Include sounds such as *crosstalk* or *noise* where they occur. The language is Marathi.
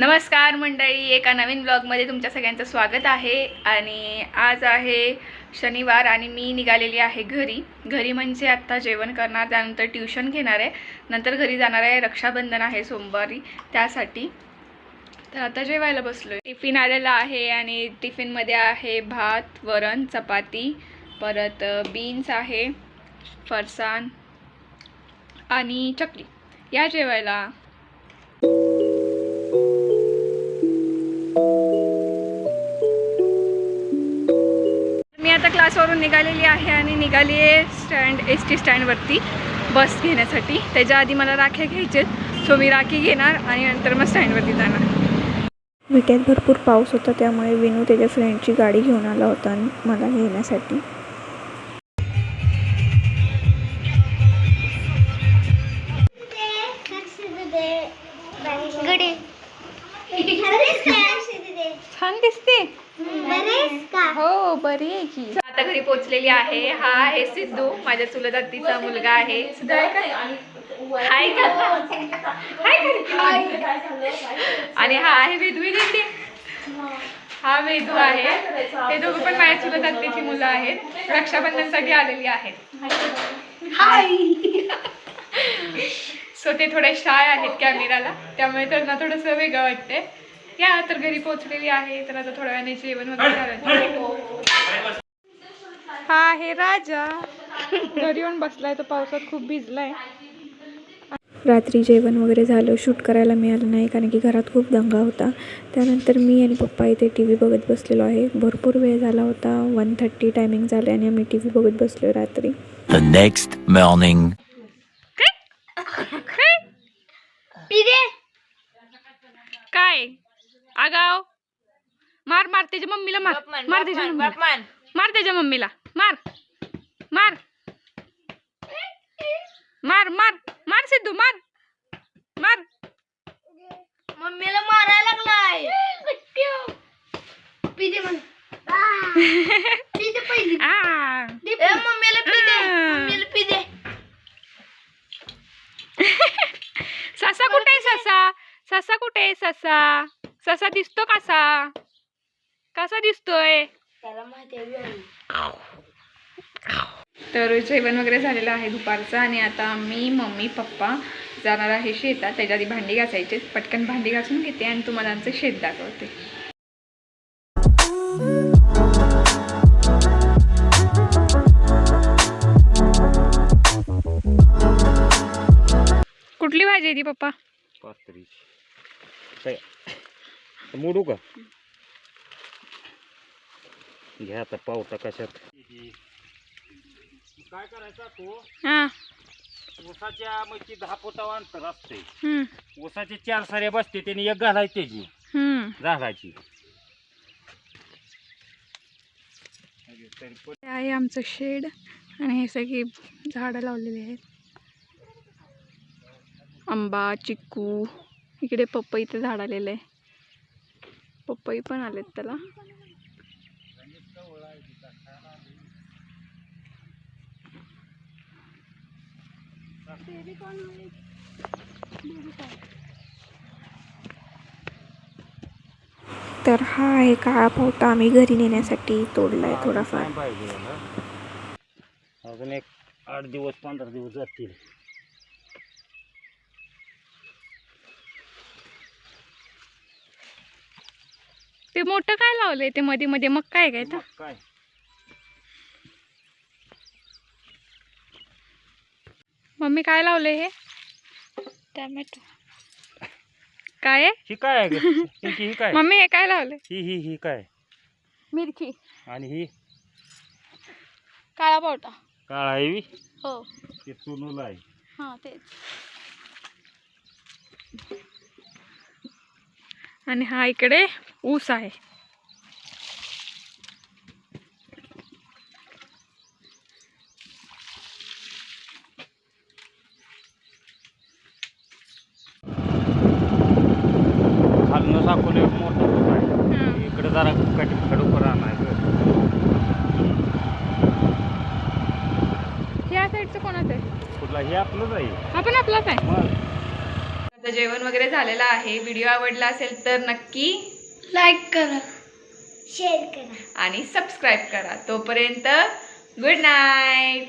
नमस्कार मंडळी एका नवीन ब्लॉगमध्ये तुमच्या सगळ्यांचं स्वागत आहे. आणि आज आहे शनिवार आणि मी निघालेली आहे घरी. घरी म्हणजे आत्ता जेवण करणार त्यानंतर ट्युशन घेणार आहे. नंतर घरी जाणार आहे रक्षाबंधन आहे सोमवारी त्यासाठी. तर आता जेवायला बसलो टिफिन आलेला आहे आणि टिफिनमध्ये आहे भात वरण चपाती परत बीन्स आहे फरसाण आणि चकली. या जेवायला. क्लासवरून निघालेली आहे आणि निघाली आहे स्टँड एस टी स्टँडवरती बस घेण्यासाठी. त्याच्या आधी मला राख्या घ्यायच्यात सो मी राखी घेणार आणि नंतर मग स्टँडवरती जाणार. विट्यात भरपूर पाऊस होता त्यामुळे विनू त्याच्या फ्रेंडची गाडी घेऊन आला होता मला घेण्यासाठी. छान दिसते. हो बरी आहे की. आता घरी पोहोचलेली आहे. हा आहे सिद्धू माझ्या चुलत आत्तीचा मुलगा आहे. सिद्धू आहे का? हाय का? हाय? आणि हा आहे वेदवी दिंडी हा वेदू आहे. हे दोघं पण माझ्या चुलत आत्तीची मुलं आहेत. रक्षाबंधनसाठी आलेली आहेत. सो ते थोडे शाय आहेत कॅमेराला त्यामुळे त्यांना थोडंसं वेगळं वाटतंय. या तर घरी पोहोचलेली आहे. तर आता थोड्या वेळाने जेवण वगैरे करायचं. हा आहे राजा. घरी येऊन बसलाय तो पावसात खूप भिजलाय. रात्री जेवण वगैरे झालं शूट करायला मिळालं नाही कारण की घरात खूप दंगा होता. त्यानंतर मी आणि पप्पा इथे टी व्ही बघत बसलेलो आहे. भरपूर वेळ झाला होता. वन थर्टी टायमिंग झालं आणि आम्ही टी व्ही बघत बसलो रात्री. Next morning. काय? आगाव मार मार त्याच्या मम्मीला मार. मार त्याच्या मम्मीला. मार त्याच्या मम्मीला. मार. मार. मार मार. मार सिद्धू मार. मार. मम्मीला मारायला लागलाय. म्हण. *laughs* पहिली. मम्मीला *laughs* ससा कुठे आहे ससा? ससा कुठे आहे ससा? ससा दिसतो कसा? कसा दिसतोय? त्याला माहिती आहे तर जेवण वगैरे झालेलं आहे दुपारचं आणि आता मी मम्मी पप्पा जाणार आहे शेतात. त्याच्या आधी भांडी घासायचे पटकन भांडी घासून घेते आणि तुम्हाला आमचं शेत दाखवते. कुठली भाजी आहे ती पप्पा? मोडू का? घ्या आता पावटा कशात काय करायचा तो हां. ऊसाच्या म्हणजे दहा फुटावर अंतर असते. हम्म, ऊसाचे चार साऱ्या बसते त्याने एक घालायची त्याची. हम्म. झाडाची हे आहे आमचं शेड आणि हे सगळी झाडं लावलेली आहेत. आंबा चिक्कू इकडे पपईचं झाड आलेलं आहे. पपई पण आलेत त्याला. तर हा आहे काळा पावटा आम्ही घरी नेण्यासाठी तोडलाय थोडाफार. पाहिजे अजून एक आठ दिवस पंधरा दिवस जातील. ते मोठं काय लावलंय ते मध्ये मध्ये मग काय काय तर मम्मी काय लावलंय हे? टॅमॅटो. काय ही काय ही काय? मम्मी हे काय लावलंय? ही ही ही काय? मिरची. आणि ही? काळा पावटा. काळा आहे. हो. ते चुनूला आहे. हां तेच. आणि हा इकडे ऊस आहे. खालनं साकोले मोठा ऊस आहे. इकडे जरा कट खडूक राहणार या साईडचं कोणाचं आहे? कुठला? हे आपलंच आहे. हा पण आपलाच आहे. जेवण वगैरे झालेलं आहे. व्हिडिओ आवडला असेल तर नक्की लाईक करा शेअर करा. आणि सबस्क्राईब करा. तोपर्यंत गुड नाईट.